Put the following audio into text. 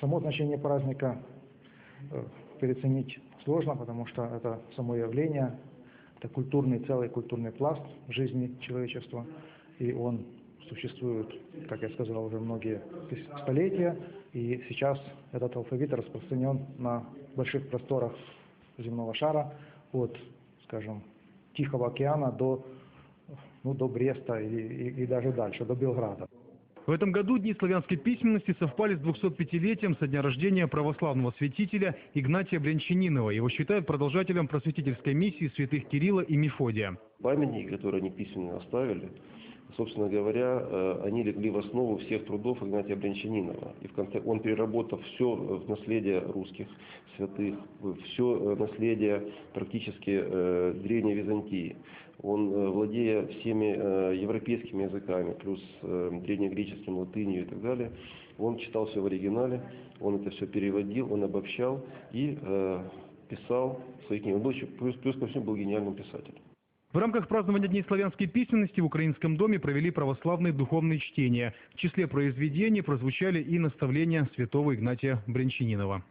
Само значение праздника э, переоценить сложно, потому что это само явление, это культурный, целый культурный пласт жизни человечества, и он существует, как я сказал, уже многие столетия, и сейчас этот алфавит распространен на больших просторах земного шара, от, скажем, Тихого океана до, ну, до Бреста и, и- и даже дальше, до Белграда. В этом году Дни славянской письменности совпали с 205-летием со дня рождения православного святителя Игнатия Брянчанинова. Его считают продолжателем просветительской миссии святых Кирилла и Мефодия. Памятники, которые они письменно оставили, собственно говоря, э, они легли в основу всех трудов Игнатия Брянчанинова. И в конце он, переработав все в наследие русских святых, все наследие практически э, Древней Византии, он, э, владея всеми э, европейскими языками, плюс э, древнегреческим, латынью и так далее, он читал все в оригинале, он это все переводил, он обобщал и э, писал свои книги. Он был еще, плюс, плюс ко всему был гениальным писателем. В рамках празднования Дней славянской письменности в Украинском доме провели православные духовные чтения. В числе произведений прозвучали и наставления святого Игнатия Брянчанинова.